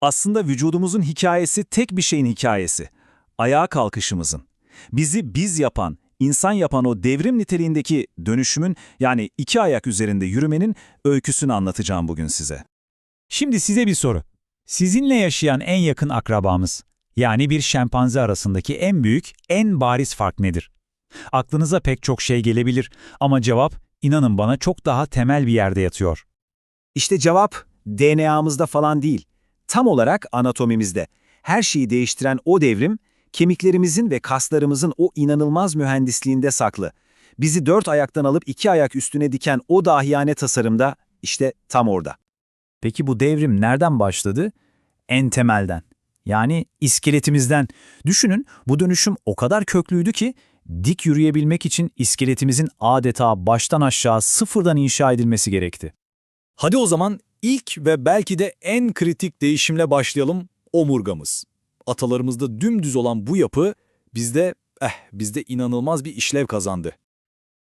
Aslında vücudumuzun hikayesi tek bir şeyin hikayesi. Ayağa kalkışımızın. Bizi biz yapan, insan yapan o devrim niteliğindeki dönüşümün yani iki ayak üzerinde yürümenin öyküsünü anlatacağım bugün size. Şimdi size bir soru. Sizinle yaşayan en yakın akrabamız, yani bir şempanze arasındaki en büyük, en bariz fark nedir? Aklınıza pek çok şey gelebilir ama cevap, inanın bana çok daha temel bir yerde yatıyor. İşte cevap DNA'mızda falan değil. Tam olarak anatomimizde. Her şeyi değiştiren o devrim, kemiklerimizin ve kaslarımızın o inanılmaz mühendisliğinde saklı. Bizi dört ayaktan alıp iki ayak üstüne diken o dahiyane tasarımda işte tam orada. Peki bu devrim nereden başladı? En temelden. Yani iskeletimizden. Düşünün bu dönüşüm o kadar köklüydü ki dik yürüyebilmek için iskeletimizin adeta baştan aşağı sıfırdan inşa edilmesi gerekti. Hadi o zaman ilk ve belki de en kritik değişimle başlayalım, omurgamız. Atalarımızda dümdüz olan bu yapı bizde, eh, bizde inanılmaz bir işlev kazandı.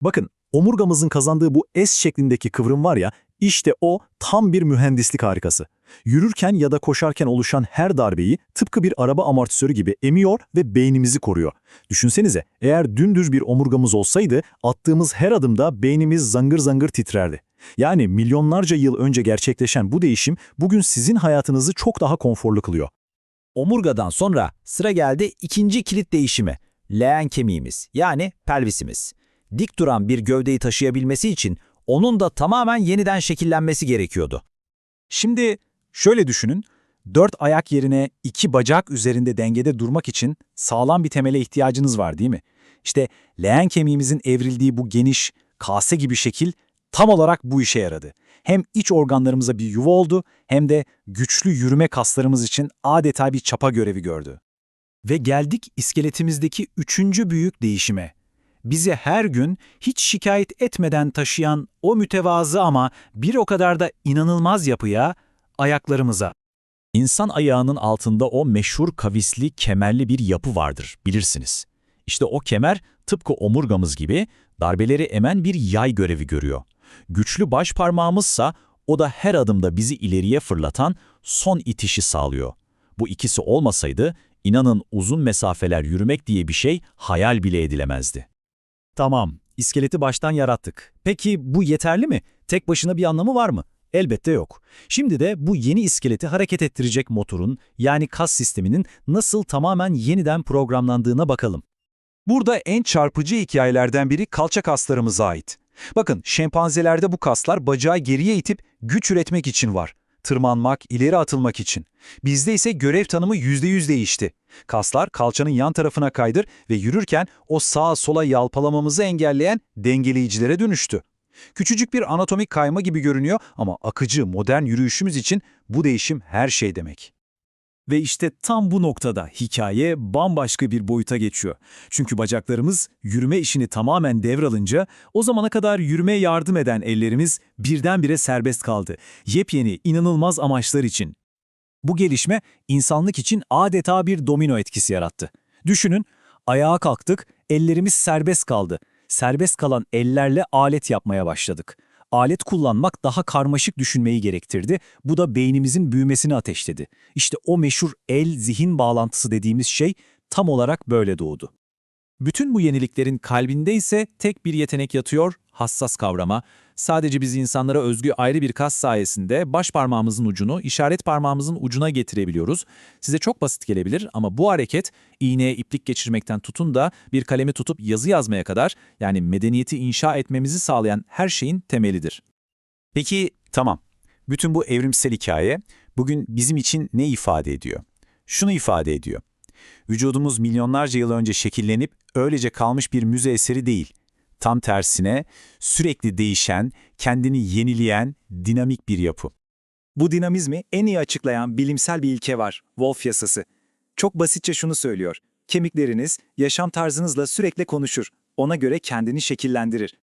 Bakın, omurgamızın kazandığı bu S şeklindeki kıvrım var ya, işte o tam bir mühendislik harikası. Yürürken ya da koşarken oluşan her darbeyi tıpkı bir araba amortisörü gibi emiyor ve beynimizi koruyor. Düşünsenize, eğer dümdüz bir omurgamız olsaydı, attığımız her adımda beynimiz zangır zangır titrerdi. Yani milyonlarca yıl önce gerçekleşen bu değişim bugün sizin hayatınızı çok daha konforlu kılıyor. Omurgadan sonra sıra geldi ikinci kilit değişimi. Leğen kemiğimiz yani pelvisimiz. Dik duran bir gövdeyi taşıyabilmesi için onun da tamamen yeniden şekillenmesi gerekiyordu. Şimdi şöyle düşünün, dört ayak yerine iki bacak üzerinde dengede durmak için sağlam bir temele ihtiyacınız var değil mi? İşte leğen kemiğimizin evrildiği bu geniş, kase gibi şekil tam olarak bu işe yaradı. Hem iç organlarımıza bir yuva oldu hem de güçlü yürüme kaslarımız için adeta bir çapa görevi gördü. Ve geldik iskeletimizdeki üçüncü büyük değişime. Bizi her gün hiç şikayet etmeden taşıyan o mütevazı ama bir o kadar da inanılmaz yapıya, ayaklarımıza. İnsan ayağının altında o meşhur kavisli, kemerli bir yapı vardır, bilirsiniz. İşte o kemer tıpkı omurgamız gibi darbeleri emen bir yay görevi görüyor. Güçlü baş parmağımızsa o da her adımda bizi ileriye fırlatan son itişi sağlıyor. Bu ikisi olmasaydı inanın uzun mesafeler yürümek diye bir şey hayal bile edilemezdi. Tamam, iskeleti baştan yarattık. Peki bu yeterli mi? Tek başına bir anlamı var mı? Elbette yok. Şimdi de bu yeni iskeleti hareket ettirecek motorun yani kas sisteminin nasıl tamamen yeniden programlandığına bakalım. Burada en çarpıcı hikayelerden biri kalça kaslarımıza ait. Bakın şempanzelerde bu kaslar bacağı geriye itip güç üretmek için var. Tırmanmak, ileri atılmak için. Bizde ise görev tanımı %100 değişti. Kaslar kalçanın yan tarafına kaydır ve yürürken o sağa sola yalpalamamızı engelleyen dengeleyicilere dönüştü. Küçücük bir anatomik kayma gibi görünüyor ama akıcı, modern yürüyüşümüz için bu değişim her şey demek. Ve işte tam bu noktada hikaye bambaşka bir boyuta geçiyor. Çünkü bacaklarımız yürüme işini tamamen devralınca o zamana kadar yürümeye yardım eden ellerimiz birdenbire serbest kaldı. Yepyeni, inanılmaz amaçlar için. Bu gelişme insanlık için adeta bir domino etkisi yarattı. Düşünün, ayağa kalktık, ellerimiz serbest kaldı. Serbest kalan ellerle alet yapmaya başladık. Alet kullanmak daha karmaşık düşünmeyi gerektirdi. Bu da beynimizin büyümesini ateşledi. İşte o meşhur el-zihin bağlantısı dediğimiz şey tam olarak böyle doğdu. Bütün bu yeniliklerin kalbinde ise tek bir yetenek yatıyor, hassas kavrama. Sadece biz insanlara özgü ayrı bir kas sayesinde baş parmağımızın ucunu işaret parmağımızın ucuna getirebiliyoruz. Size çok basit gelebilir ama bu hareket iğneye iplik geçirmekten tutun da bir kalemi tutup yazı yazmaya kadar yani medeniyeti inşa etmemizi sağlayan her şeyin temelidir. Peki tamam, bütün bu evrimsel hikaye bugün bizim için ne ifade ediyor? Şunu ifade ediyor. Vücudumuz milyonlarca yıl önce şekillenip öylece kalmış bir müze eseri değil. Tam tersine sürekli değişen, kendini yenileyen dinamik bir yapı. Bu dinamizmi en iyi açıklayan bilimsel bir ilke var, Wolf yasası. Çok basitçe şunu söylüyor. Kemikleriniz yaşam tarzınızla sürekli konuşur. Ona göre kendini şekillendirir.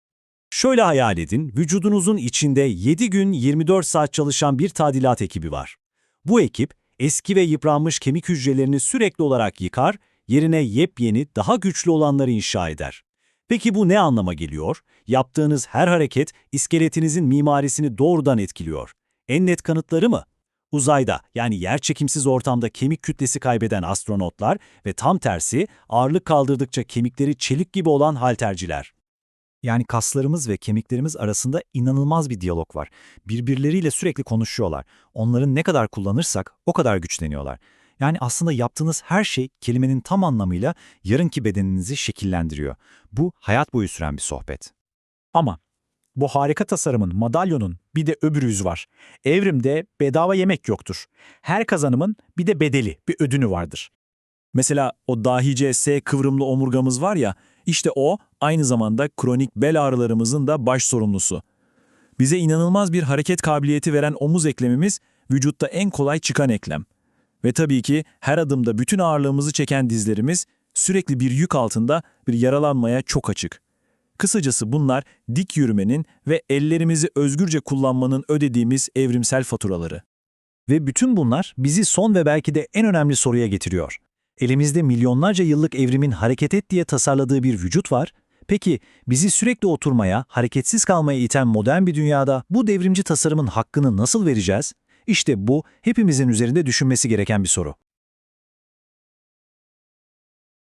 Şöyle hayal edin, vücudunuzun içinde 7 gün 24 saat çalışan bir tadilat ekibi var. Bu ekip eski ve yıpranmış kemik hücrelerini sürekli olarak yıkar, yerine yepyeni, daha güçlü olanları inşa eder. Peki bu ne anlama geliyor? Yaptığınız her hareket iskeletinizin mimarisini doğrudan etkiliyor. En net kanıtları mı? Uzayda yani yerçekimsiz ortamda kemik kütlesi kaybeden astronotlar ve tam tersi ağırlık kaldırdıkça kemikleri çelik gibi olan halterciler. Yani kaslarımız ve kemiklerimiz arasında inanılmaz bir diyalog var. Birbirleriyle sürekli konuşuyorlar. Onların ne kadar kullanırsak o kadar güçleniyorlar. Yani aslında yaptığınız her şey kelimenin tam anlamıyla yarınki bedeninizi şekillendiriyor. Bu hayat boyu süren bir sohbet. Ama bu harika tasarımın, madalyonun bir de öbür yüzü var. Evrimde bedava yemek yoktur. Her kazanımın bir de bedeli, bir ödünü vardır. Mesela o dahice S kıvrımlı omurgamız var ya, işte o aynı zamanda kronik bel ağrılarımızın da baş sorumlusu. Bize inanılmaz bir hareket kabiliyeti veren omuz eklemimiz vücutta en kolay çıkan eklem. Ve tabii ki her adımda bütün ağırlığımızı çeken dizlerimiz sürekli bir yük altında bir yaralanmaya çok açık. Kısacası bunlar dik yürümenin ve ellerimizi özgürce kullanmanın ödediğimiz evrimsel faturaları. Ve bütün bunlar bizi son ve belki de en önemli soruya getiriyor. Elimizde milyonlarca yıllık evrimin hareket et diye tasarladığı bir vücut var. Peki bizi sürekli oturmaya, hareketsiz kalmaya iten modern bir dünyada bu devrimci tasarımın hakkını nasıl vereceğiz? İşte bu hepimizin üzerinde düşünmesi gereken bir soru.